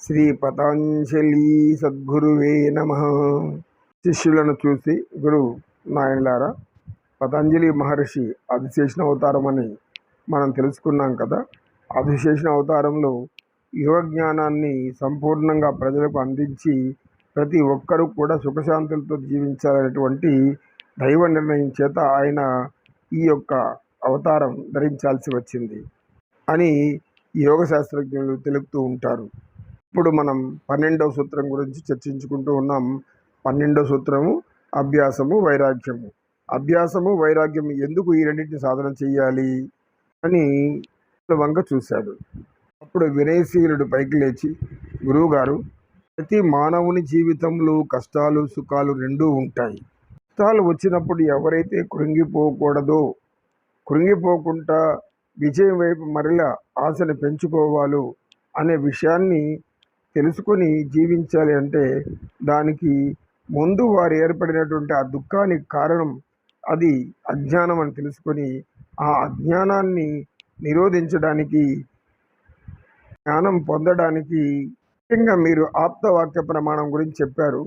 శ్రీ పతాంజలి సద్గురువే నమ. శిష్యులను చూసి గురువు నాయనలారా పతంజలి మహర్షి అధిశేషణ అవతారం అని మనం తెలుసుకున్నాం కదా. అధిశేషణ అవతారంలో యువ జ్ఞానాన్ని సంపూర్ణంగా ప్రజలకు అందించి ప్రతి ఒక్కరూ కూడా సుఖశాంతులతో జీవించాలనేటువంటి దైవ నిర్ణయం చేత ఆయన ఈ యొక్క అవతారం ధరించాల్సి వచ్చింది అని యోగ శాస్త్రజ్ఞులు తెలుపుతూ ఉంటారు. ఇప్పుడు మనం పన్నెండవ సూత్రం గురించి చర్చించుకుంటూ ఉన్నాం. పన్నెండవ సూత్రము అభ్యాసము వైరాగ్యము. అభ్యాసము వైరాగ్యము ఎందుకు ఈ రెండింటిని సాధన చేయాలి అని వంక చూశాడు. అప్పుడు వినయశీలుడు పైకి లేచి గురువుగారు ప్రతి మానవుని జీవితంలో కష్టాలు సుఖాలు రెండూ ఉంటాయి. కష్టాలు వచ్చినప్పుడు ఎవరైతే కృంగిపోకూడదో కృంగిపోకుండా విజయం వైపు మరలా ఆశను పెంచుకోవాలో అనే విషయాన్ని తెలుసుకొని జీవించాలి అంటే దానికి ముందు వారు ఏర్పడినటువంటి ఆ దుఃఖానికి కారణం అది అజ్ఞానం అని తెలుసుకొని ఆ అజ్ఞానాన్ని నిరోధించడానికి జ్ఞానం పొందడానికి ముఖ్యంగా మీరు ఆప్తవాక్య ప్రమాణం గురించి చెప్పారు.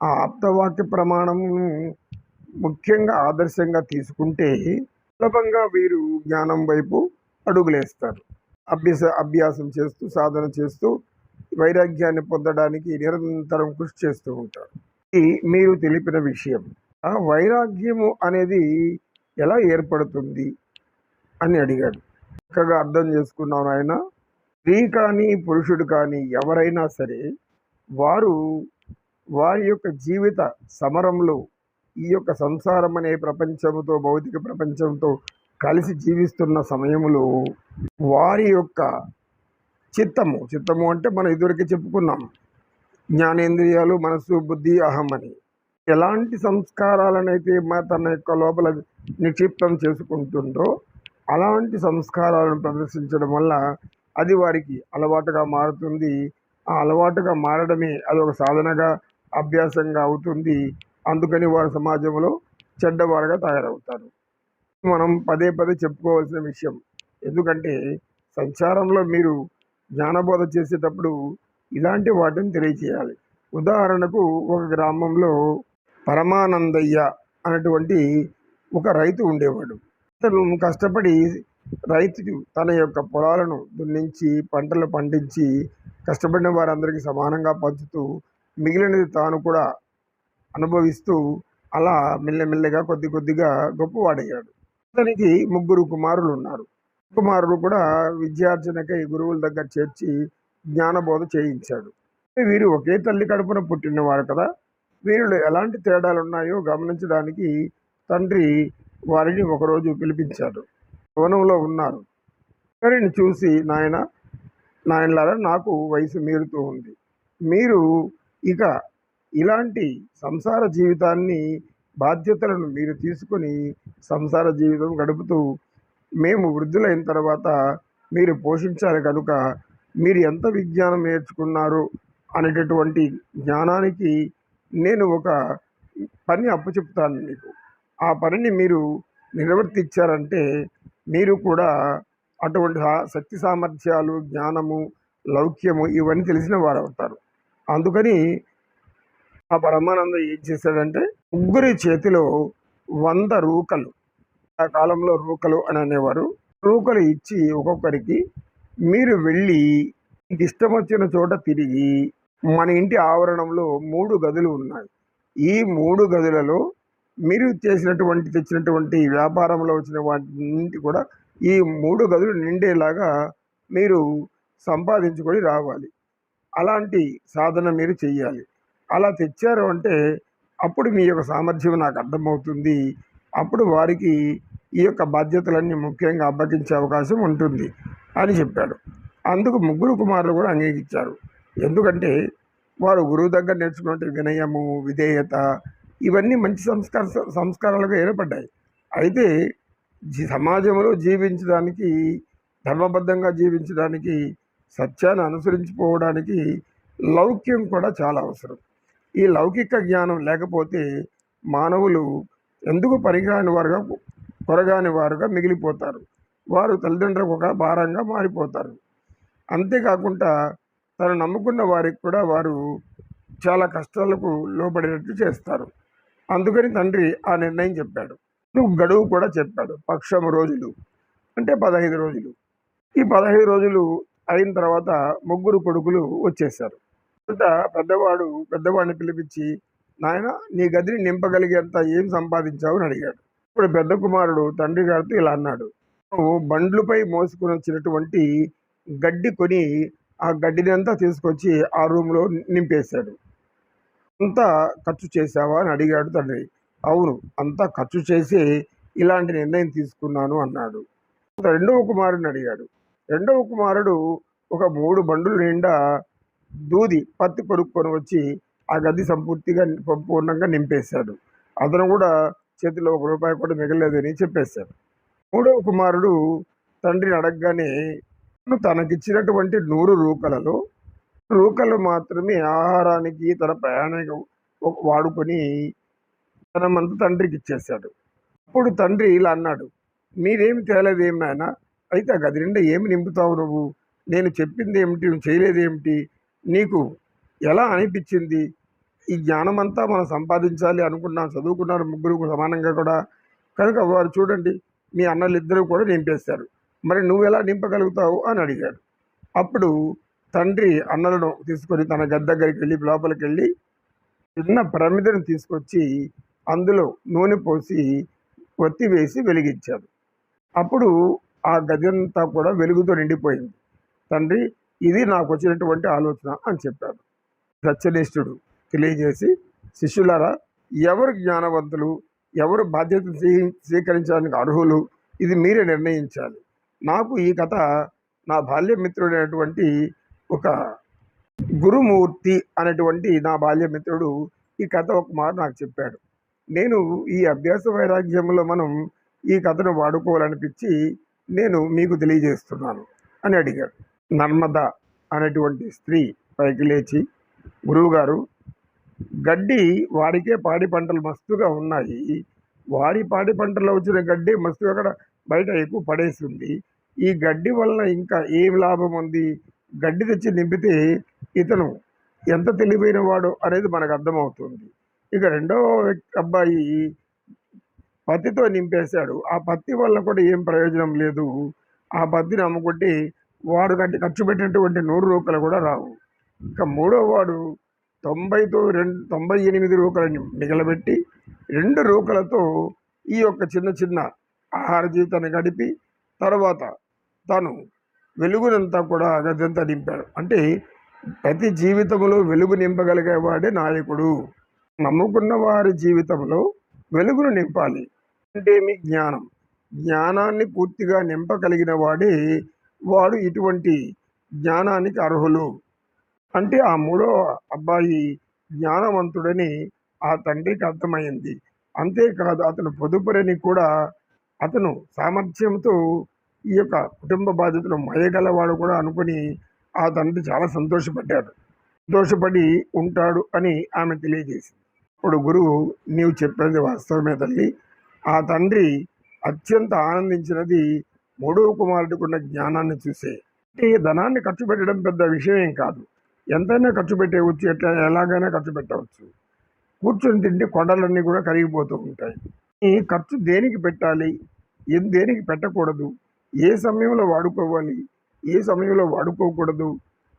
ఆ ఆప్తవాక్య ప్రమాణము ముఖ్యంగా ఆదర్శంగా తీసుకుంటే సులభంగా వీరు జ్ఞానం వైపు అడుగులేస్తారు. అభ్యస అభ్యాసం చేస్తూ సాధన చేస్తూ వైరాగ్యాన్ని పొందడానికి నిరంతరం కృషి చేస్తూ ఉంటారు. ఇది మీరు తెలిపిన విషయం ఆ వైరాగ్యము అనేది ఎలా ఏర్పడుతుంది అని అడిగాడు. చక్కగా అర్థం చేసుకున్నాను ఆయన స్త్రీ కానీ పురుషుడు కానీ ఎవరైనా సరే వారు వారి యొక్క జీవిత సమరంలో ఈ యొక్క సంసారం అనే ప్రపంచంతో భౌతిక ప్రపంచంతో కలిసి జీవిస్తున్న సమయంలో వారి యొక్క చిత్తము. చిత్తము అంటే మనం ఇదివరకే చెప్పుకున్నాం. జ్ఞానేంద్రియాలు మనస్సు బుద్ధి అహం అని. ఎలాంటి సంస్కారాలనైతే మా తన యొక్క లోపల నిక్షిప్తం చేసుకుంటుందో అలాంటి సంస్కారాలను ప్రదర్శించడం వల్ల అది వారికి అలవాటుగా మారుతుంది. ఆ అలవాటుగా మారడమే అది ఒక సాధనగా అభ్యాసంగా అవుతుంది. అందుకని వారు సమాజంలో చెడ్డవారుగా తయారవుతారు. మనం పదే పదే చెప్పుకోవాల్సిన విషయం. ఎందుకంటే సంచారంలో మీరు జ్ఞానబోధ చేసేటప్పుడు ఇలాంటి వాటిని తెలియచేయాలి. ఉదాహరణకు ఒక గ్రామంలో పరమానందయ్య అనేటువంటి ఒక రైతు ఉండేవాడు. అతను కష్టపడి రైతు తన యొక్క పొలాలను దున్నించి పంటలు పండించి కష్టపడిన వారందరికీ సమానంగా పంచుతూ మిగిలినది తాను కూడా అనుభవిస్తూ అలా మెల్లమెల్లగా కొద్ది కొద్దిగా గొప్పవాడయ్యాడు. అతనికి ముగ్గురు కుమారులు ఉన్నారు. కుమారుడు కూడా విద్యార్జనకై గురువుల దగ్గర చేర్చి జ్ఞానబోధ చేయించాడు. వీరు ఒకే తల్లి కడుపున పుట్టినవారు కదా. వీరిలో ఎలాంటి తేడాలు ఉన్నాయో గమనించడానికి తండ్రి వారిని ఒకరోజు పిలిపించాడు. భవనంలో ఉన్నారు. వారిని చూసి నాయన నాయనలారా నాకు వయసు మీరుతూ ఉంది. మీరు ఇక ఇలాంటి సంసార జీవితాన్ని బాధ్యతలను మీరు తీసుకొని సంసార జీవితం గడుపుతూ మేము వృద్ధులైన తర్వాత మీరు పోషించాలి కనుక మీరు ఎంత విజ్ఞానం నేర్చుకున్నారు అనేటటువంటి జ్ఞానానికి నేను ఒక పని అప్పచెప్తాను మీకు. ఆ పనిని మీరు నిర్వర్తించారంటే మీరు కూడా అటువంటి శక్తి సామర్థ్యాలు జ్ఞానము లౌక్యము ఇవన్నీ తెలిసిన వారు అవుతారు అందుకని ఆ పరమానంద ఏం చేశాడంటే ముగ్గురి చేతిలో వంద రూకలు ఆ కాలంలో రూకలు అని అనేవారు. రూకలు ఇచ్చి ఒక్కొక్కరికి మీరు వెళ్ళి మీకు ఇష్టం వచ్చిన చోట తిరిగి మన ఇంటి ఆవరణంలో మూడు గదులు ఉన్నాయి. ఈ మూడు గదులలో మీరు చేసినటువంటి తెచ్చినటువంటి వ్యాపారంలో వచ్చిన వాటి కూడా ఈ మూడు గదులు నిండేలాగా మీరు సంపాదించుకొని రావాలి. అలాంటి సాధన మీరు చెయ్యాలి. అలా తెచ్చారు అంటే అప్పుడు మీ యొక్క సామర్థ్యం నాకు అర్థమవుతుంది. అప్పుడు వారికి ఈ యొక్క బాధ్యతలన్నీ ముఖ్యంగా అప్పగించే అవకాశం ఉంటుంది అని చెప్పాడు. అందుకు ముగ్గురు కుమారులు కూడా అంగీకరించారు. ఎందుకంటే వారు గురువు దగ్గర నేర్చుకున్నట్టు వినయము విధేయత ఇవన్నీ మంచి సంస్కార సంస్కారాలుగా ఏర్పడ్డాయి. అయితే సమాజంలో జీవించడానికి ధర్మబద్ధంగా జీవించడానికి సత్యాన్ని అనుసరించిపోవడానికి లౌక్యం కూడా చాలా అవసరం. ఈ లౌకిక జ్ఞానం లేకపోతే మానవులు ఎందుకు పనికిరాని వారుగా కొరగాని వారుగా మిగిలిపోతారు. వారు తల్లిదండ్రులకు ఒక భారంగా మారిపోతారు. అంతేకాకుండా తను నమ్ముకున్న వారికి కూడా వారు చాలా కష్టాలకు లోబడినట్టు చేస్తారు. అందుకని తండ్రి ఆ నిర్ణయం చెప్పాడు. నువ్వు గడువు కూడా చెప్పాడు. పక్షం రోజులు అంటే పదహైదు రోజులు. ఈ పదహైదు రోజులు అయిన తర్వాత ముగ్గురు కొడుకులు వచ్చేసారు అంత పెద్దవాడు పెద్దవాడిని పిలిపించి నాయన నీ గదిని నింపగలిగేంత ఏం సంపాదించావు? అని అడిగాడు. ఇప్పుడు పెద్ద కుమారుడు తండ్రి గారితో ఇలా అన్నాడు బండ్లపై మోసుకుని వచ్చినటువంటి గడ్డి కొని ఆ గడ్డిని అంతా తీసుకొచ్చి ఆ రూమ్లో నింపేశాడు. అంతా ఖర్చు చేశావా? అని అడిగాడు తండ్రి. అవును అంతా ఖర్చు చేసి ఇలాంటి నిర్ణయం తీసుకున్నాను అన్నాడు. రెండవ కుమారుడిని అడిగాడు. రెండవ కుమారుడు ఒక మూడు బండుల నిండా దూది పత్తి కొనుక్కొని వచ్చి ఆ గది సంపూర్తిగా సంపూర్ణంగా నింపేశాడు. అతను కూడా చేతిలో ఒక రూపాయి కూడా మిగలేదని చెప్పేశాడు మూడవ కుమారుడు తండ్రిని అడగగానే తనకిచ్చినటువంటి నూరు రూకలలో రూకలు మాత్రమే ఆహారానికి తన ప్రయాణానికి వాడుకొని తన మంత తండ్రికి ఇచ్చేశాడు. అప్పుడు తండ్రి ఇలా అన్నాడు మీరేమి తేలేదు ఏమైనా అయితే ఆ గది నిండా ఏమి నింపుతావు నువ్వు? నేను చెప్పింది ఏమిటి నువ్వు చేయలేదేమిటి? నీకు ఎలా అనిపించింది? ఈ జ్ఞానం అంతా మనం సంపాదించాలి అనుకున్నాం చదువుకున్నారు ముగ్గురు సమానంగా కూడా. కనుక వారు చూడండి మీ అన్నలు ఇద్దరు కూడా నింపేశారు. మరి నువ్వు ఎలా నింపగలుగుతావు అని అడిగాడు. అప్పుడు తండ్రి అన్నలను తీసుకొని తన గది దగ్గరికి వెళ్ళి లోపలికి వెళ్ళి చిన్న ప్రమిదను తీసుకొచ్చి అందులో నూనె పోసి ఒత్తి వేసి వెలిగించాడు. అప్పుడు ఆ గది అంతా కూడా వెలుగుతో నిండిపోయింది. తండ్రి ఇది నాకు వచ్చినటువంటి ఆలోచన అని చెప్పాడు. సత్యనిష్ఠుడు తెలియజేసి శిష్యులారా ఎవరు జ్ఞానవంతులు ఎవరు బాధ్యతలు స్వీకరించడానికి అర్హులు ఇది మీరే నిర్ణయించాలి. నాకు ఈ కథ నా బాల్యమిత్రుడైనటువంటి ఒక గురుమూర్తి అనేటువంటి నా బాల్యమిత్రుడు ఈ కథ ఒక మాట నాకు చెప్పాడు. నేను ఈ అభ్యాస వైరాగ్యంలో మనం ఈ కథను వాడుకోవాలనిపించి నేను మీకు తెలియజేస్తున్నాను అని అడిగాడు. నర్మద అనేటువంటి స్త్రీ పైకి లేచి గురువుగారు గడ్డి వాడికే పాడి పంటలు మస్తుగా ఉన్నాయి. వాడి పాడి పంటల్లో వచ్చిన గడ్డి మస్తుగా అక్కడ బయట ఎక్కువ పడేసింది. ఈ గడ్డి వలన ఇంకా ఏం లాభం ఉంది? గడ్డి తెచ్చి నింపితే ఇతను ఎంత తెలివైన వాడు అనేది మనకు అర్థమవుతుంది. ఇక రెండో వ్యక్తి అబ్బాయి పత్తితో నింపేశాడు. ఆ పత్తి వల్ల కూడా ఏం ప్రయోజనం లేదు. ఆ పత్తిని అమ్ముకుంటే వాడు కంటే ఖర్చు పెట్టినటువంటి నూరు రూపాయలు కూడా రావు. ఇక మూడో వాడు తొంభైతో రెండు తొంభై ఎనిమిది రూపాయలని మిగలబెట్టి రెండు రూకలతో ఈ యొక్క చిన్న చిన్న ఆహార జీవితాన్ని గడిపి తర్వాత తను వెలుగునంతా కూడా గదంతా నింపాడు. అంటే ప్రతి జీవితంలో వెలుగు నింపగలిగేవాడే నాయకుడు. నమ్ముకున్న వారి జీవితంలో వెలుగును నింపాలి అంటే మీ జ్ఞానం. జ్ఞానాన్ని పూర్తిగా నింపగలిగిన వాడే వాడు ఇటువంటి జ్ఞానానికి అర్హులు. అంటే ఆ మూడో అబ్బాయి జ్ఞానవంతుడని ఆ తండ్రికి అర్థమైంది. అంతేకాదు అతను పొదుపురని కూడా అతను సామర్థ్యంతో ఈ యొక్క కుటుంబ బాధ్యతలు మయగలవాడు కూడా అనుకుని ఆ తండ్రి చాలా సంతోషపడ్డాడు. సంతోషపడి ఉంటాడు అని ఆమె తెలియజేసింది. ఇప్పుడు గురువు నీవు చెప్పేది వాస్తవమే తల్లి. ఆ తండ్రి అత్యంత ఆనందించినది మూడవ కుమారుడికి ఉన్న జ్ఞానాన్ని చూసే. అంటే ధనాన్ని ఖర్చు పెట్టడం పెద్ద విషయం ఏం కాదు. ఎంతైనా ఖర్చు పెట్టవచ్చు ఎట్లా ఎలాగైనా ఖర్చు పెట్టవచ్చు. కూర్చొని తింటే కొండలన్నీ కూడా కరిగిపోతూ ఉంటాయి. ఈ ఖర్చు దేనికి పెట్టాలి? ఏం దేనికి పెట్టకూడదు? ఏ సమయంలో వాడుకోవాలి? ఏ సమయంలో వాడుకోకూడదు?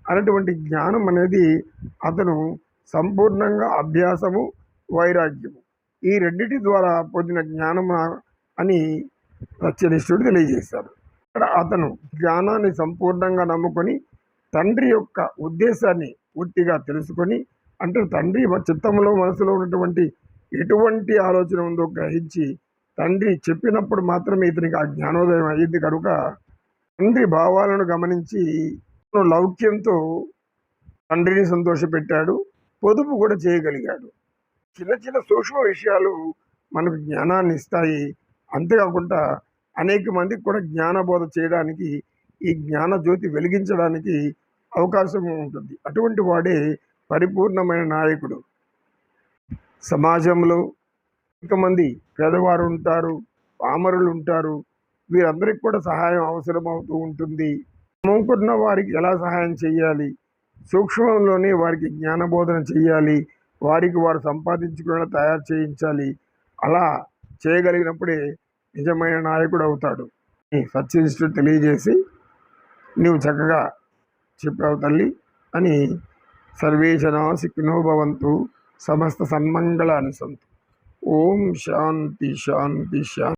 అనేటువంటి జ్ఞానం అనేది అతను సంపూర్ణంగా అభ్యాసము వైరాగ్యము. ఈ రెండిటి ద్వారా పొందిన జ్ఞానం అని సత్యనిష్ఠుడు తెలియజేశారు ఇక్కడ అతను జ్ఞానాన్ని సంపూర్ణంగా నమ్ముకొని తండ్రి యొక్క ఉద్దేశాన్ని పూర్తిగా తెలుసుకొని అంటే తండ్రి చిత్తంలో మనసులో ఉన్నటువంటి ఎటువంటి ఆలోచన ఉందో గ్రహించి తండ్రి చెప్పినప్పుడు మాత్రమే ఇతనికి ఆ జ్ఞానోదయం అయ్యింది కనుక తండ్రి భావాలను గమనించి లౌక్యంతో తండ్రిని సంతోషపెట్టాడు పొదుపు కూడా చేయగలిగాడు. చిన్న చిన్న సూక్ష్మ విషయాలు మనకు జ్ఞానాన్ని ఇస్తాయి. అంతేకాకుండా అనేక మందికి కూడా జ్ఞానబోధ చేయడానికి ఈ జ్ఞాన జ్యోతి వెలిగించడానికి అవకాశం ఉంటుంది. అటువంటి వాడే పరిపూర్ణమైన నాయకుడు. సమాజంలో కొంతమంది పేదవారు ఉంటారు పామరులు ఉంటారు వీరందరికీ కూడా సహాయం అవసరం అవుతూ ఉంటుంది. నమ్ముకున్న వారికి ఎలా సహాయం చేయాలి? సూక్ష్మంలోనే వారికి జ్ఞానబోధన చేయాలి. వారికి వారు సంపాదించుకునేలా తయారు చేయించాలి. అలా చేయగలిగినప్పుడే నిజమైన నాయకుడు అవుతాడు. ఈ సత్యనిష్ఠుడు తెలియజేసి నీవు చక్కగా చెప్పావు తల్లి అని సర్వేశనా సిక్కినో భవంతు సమస్త సన్మంగళాన్ని సంతు. ఓం శాంతి శాంతి శాంతి.